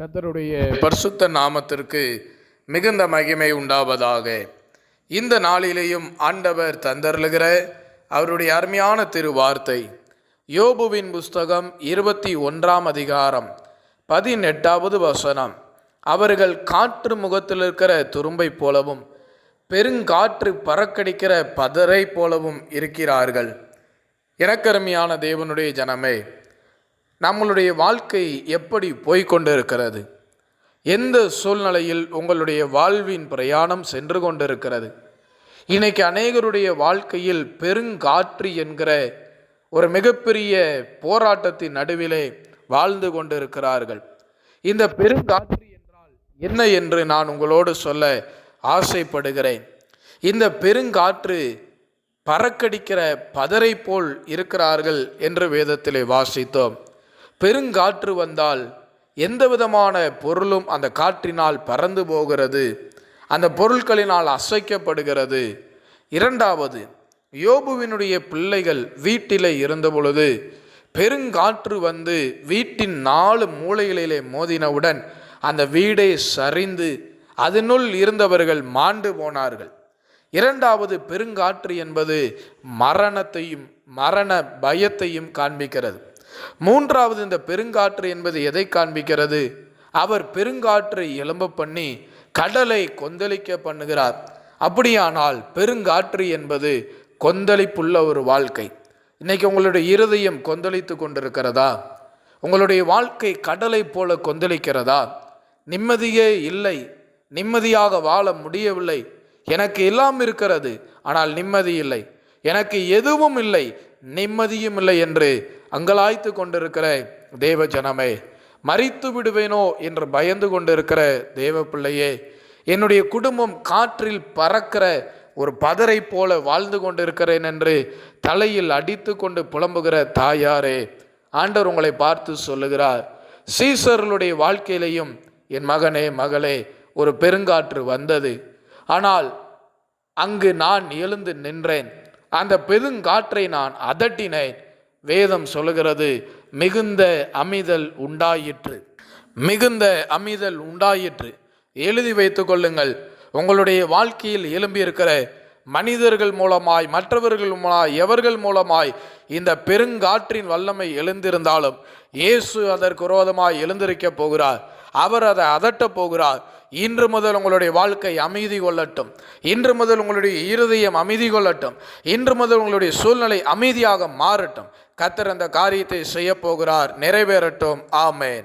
கத்தருடைய பரிசுத்த நாமத்திற்கு மிகுந்த மகிமை உண்டாவதாக. இந்த நாளிலேயும் ஆண்டவர் தந்தருளுகிற அவருடைய அருமையான திருவார்த்தை யோபுவின் புஸ்தகம் இருபத்தி ஒன்றாம் அதிகாரம் பதினெட்டாவது வசனம். அவர்கள் காற்று முகத்தில் இருக்கிற துரும்பை போலவும் பெருங்காற்று பறக்கடிக்கிற பதரை போலவும் இருக்கிறார்கள். எனக்கருமையான தேவனுடைய ஜனமே நம்மளுடைய வாழ்க்கை எப்படி போய்க்கொண்டு இருக்கிறது எந்த சூழ்நிலையில் உங்களுடைய வாழ்வின் பிரயாணம் சென்று கொண்டிருக்கிறது? இன்னைக்கு அநேகருடைய வாழ்க்கையில் பெருங்காற்று என்கிற ஒரு மிகப்பெரிய போராட்டத்தின் நடுவிலே வாழ்ந்து கொண்டிருக்கிறார்கள். இந்த பெருங்காற்று என்றால் என்ன என்று நான் உங்களோடு சொல்ல ஆசைப்படுகிறேன். இந்த பெருங்காற்று பறக்கடிக்கிற பதரை போல் இருக்கிறார்கள் என்று வேதத்திலே வாசித்தோம். பெருங்காற்று வந்தால் எந்த விதமான பொருளும் அந்த காற்றினால் பறந்து போகிறது. அந்த பொருட்களினால் அசைக்கப்படுகிறது. இரண்டாவது யோபுவினுடைய பிள்ளைகள் வீட்டிலே இருந்தபொழுது பெருங்காற்று வந்து வீட்டின் நாலு மூலைகளிலே மோதினவுடன் அந்த வீடே சரிந்து அதனுள் இருந்தவர்கள் மாண்டு போனார்கள். இரண்டாவது பெருங்காற்று என்பது மரணத்தையும் மரண பயத்தையும் காண்பிக்கிறது. மூன்றாவது இந்த பெருங்காற்று என்பது எதை காண்பிக்கிறது? அவர் பெருங்காற்றை எலும்ப பண்ணி கடலை கொந்தளிக்க பண்ணுகிறார். அப்படியானால் பெருங்காற்று என்பது கொந்தளிப்புள்ள ஒரு வாழ்க்கை. இன்னைக்கு உங்களுடைய இருதயம் கொந்தளித்து கொண்டிருக்கிறதா? உங்களுடைய வாழ்க்கை கடலை போல கொந்தளிக்கிறதா? நிம்மதியே இல்லை. நிம்மதியாக வாழ முடியவில்லை. எனக்கு எல்லாம் இருக்கிறது ஆனால் நிம்மதி இல்லை. எனக்கு எதுவும் இல்லை. நிம்மதியும் இல்லை என்று அங்கலாய்த்து கொண்டிருக்கிற தேவ ஜனமே மறித்து விடுவேனோ என்று பயந்து கொண்டிருக்கிற தேவ பிள்ளையே என்னுடைய குடும்பம் காற்றில் பறக்கிற ஒரு பதரை போல வாழ்ந்து கொண்டிருக்கிறேன் என்று தலையில் அடித்து கொண்டு புலம்புகிற தாயாரே ஆண்டவர் உங்களை பார்த்து சொல்லுகிறார் சீசர்களுடைய வாழ்க்கையிலையும் என் மகனே மகளே ஒரு பெருங்காற்று வந்தது. ஆனால் அங்கு நான் எழுந்து நின்றேன். அந்த பெருங்காற்றை நான் அதட்டினேன். வேதம் சொல்லுகிறது மிகுந்த அமிதல் உண்டாயிற்று. மிகுந்த அமிதல் உண்டாயிற்று. எழுதி வைத்து கொள்ளுங்கள். உங்களுடைய வாழ்க்கையில் எழும்பியிருக்கிற மனிதர்கள் மூலமாய் மற்றவர்கள் மூலமாய் எவர்கள் மூலமாய் இந்த பெருங்காற்றின் வல்லமை எழுந்திருந்தாலும் இயேசு அதற்கு விரோதமாய் எழுந்திருக்கப் போகிறார். அவர் அதை அதட்டப் போகிறார். இன்று முதல் உங்களுடைய வாழ்க்கை அமைதி கொள்ளட்டும். இன்று முதல் உங்களுடைய இருதயம் அமைதி கொள்ளட்டும். இன்று முதல் உங்களுடைய சூழ்நிலை அமைதியாக மாறட்டும். கத்தர் அந்த காரியத்தை செய்ய போகிறார் நிறைவேறட்டும். ஆமேன்.